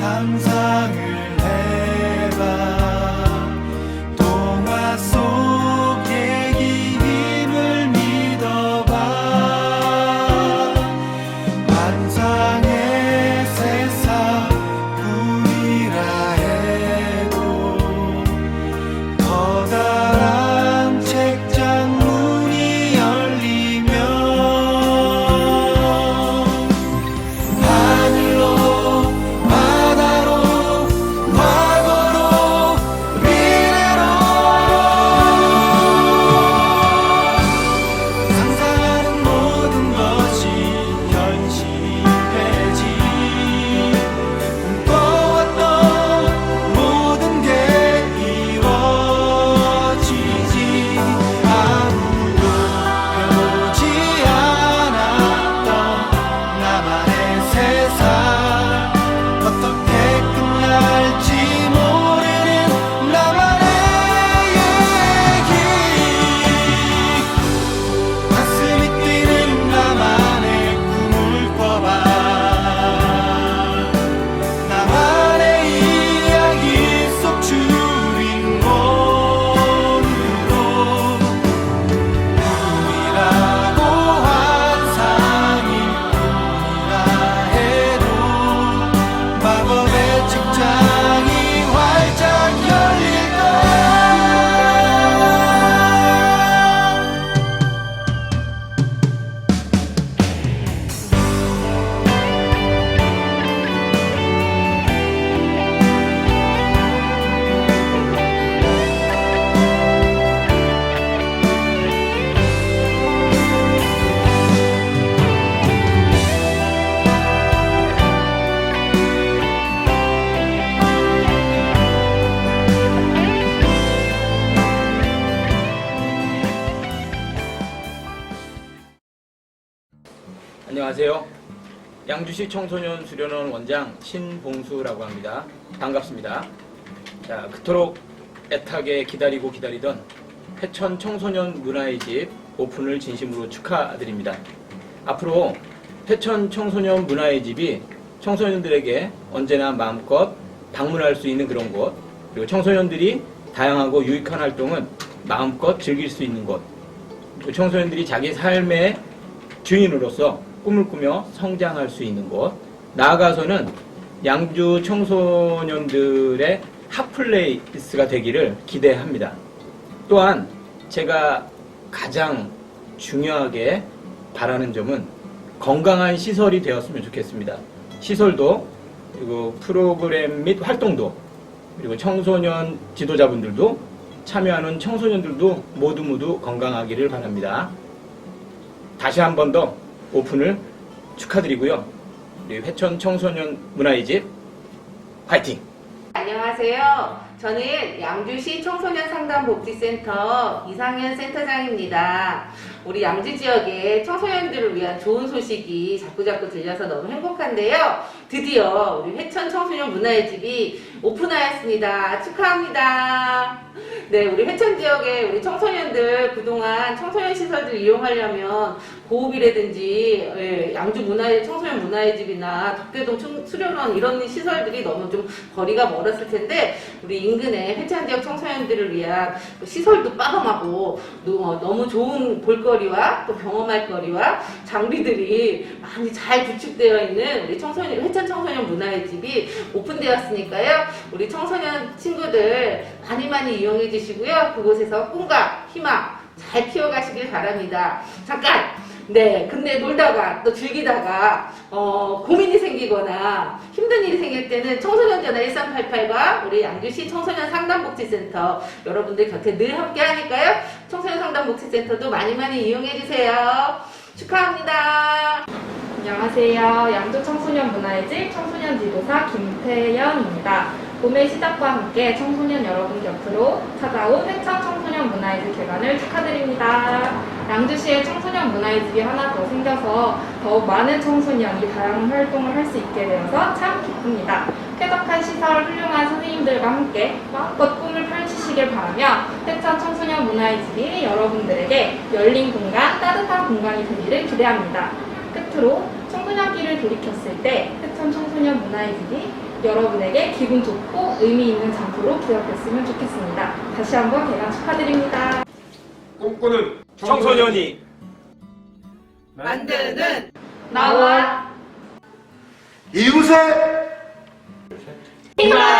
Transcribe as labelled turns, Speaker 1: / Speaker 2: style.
Speaker 1: 상상을 안녕하세요. 양주시 청소년 수련원 원장 신봉수라고 합니다. 반갑습니다. 자, 그토록 애타게 기다리고 기다리던 회천 청소년 문화의 집 오픈을 진심으로 축하드립니다. 앞으로 회천 청소년 문화의 집이 청소년들에게 언제나 마음껏 방문할 수 있는 그런 곳, 그리고 청소년들이 다양하고 유익한 활동은 마음껏 즐길 수 있는 곳, 청소년들이 자기 삶의 주인으로서 꿈을 꾸며 성장할 수 있는 곳, 나아가서는 양주 청소년들의 핫플레이스가 되기를 기대합니다. 또한 제가 가장 중요하게 바라는 점은 건강한 시설이 되었으면 좋겠습니다. 시설도 그리고 프로그램 및 활동도 그리고 청소년 지도자분들도 참여하는 청소년들도 모두 모두 건강하기를 바랍니다. 다시 한 번 더 오픈을 축하드리고요. 우리 회천 청소년 문화의 집 화이팅!
Speaker 2: 안녕하세요. 저는 양주시 청소년 상담 복지센터 이상현 센터장입니다. 우리 양주 지역의 청소년들을 위한 좋은 소식이 자꾸자꾸 들려서 너무 행복한데요. 드디어 우리 회천 청소년 문화의 집이 오픈하였습니다. 축하합니다. 네, 우리 회천 지역의 우리 청소년들 그동안 청소년 시설들 이용하려면 고읍이라든지 예, 양주 문화의 청소년 문화의 집이나 덕대동 청- 수련원 이런 시설들이 너무 좀 거리가 멀었을 텐데 우리 인근의 회천 지역 청소년들을 위한 그 시설도 빠감하고 너- 어, 너무 좋은 볼거리와 또 경험할 거리와 장비들이 많이 잘 구축되어 있는 우리 청소년 회천 청소년 문화의 집이 오픈되었으니까요. 우리 청소년 친구들 많이 많이 이용해 주시고요. 그곳에서 꿈과 희망 잘 키워가시길 바랍니다. 잠깐! 네, 근데 놀다가 또 즐기다가 어, 고민이 생기거나 힘든 일이 생길 때는 청소년 전화 1388과 우리 양주시 청소년 상담복지센터 여러분들 곁에 늘 함께 하니까요. 청소년 상담복지센터도 많이 많이 이용해 주세요. 축하합니다.
Speaker 3: 안녕하세요. 양주 청소년 문화의 집 청소년 지도사 김태연입니다. 봄의 시작과 함께 청소년 여러분 곁으로 찾아온 회천 청소년 문화의 집 개관을 축하드립니다. 양주시에 청소년 문화의 집이 하나 더 생겨서 더욱 많은 청소년이 다양한 활동을 할 수 있게 되어서 참 기쁩니다. 쾌적한 시설, 훌륭한 선생님들과 함께 마음껏 꿈을 펼치시길 바라며 회천 청소년 문화의 집이 여러분들에게 열린 공간, 따뜻한 공간이 되기를 기대합니다. 끝으로 청소년기를 돌이켰을 때 회천 청소년 문화의 집이 여러분에게 기분 좋고 의미 있는 장소로 기억됐으면 좋겠습니다. 다시 한번 개관 축하드립니다.
Speaker 4: 꿈꾸는
Speaker 1: 청소년이
Speaker 2: 만드는
Speaker 3: 나와
Speaker 4: 이웃의
Speaker 3: 희망!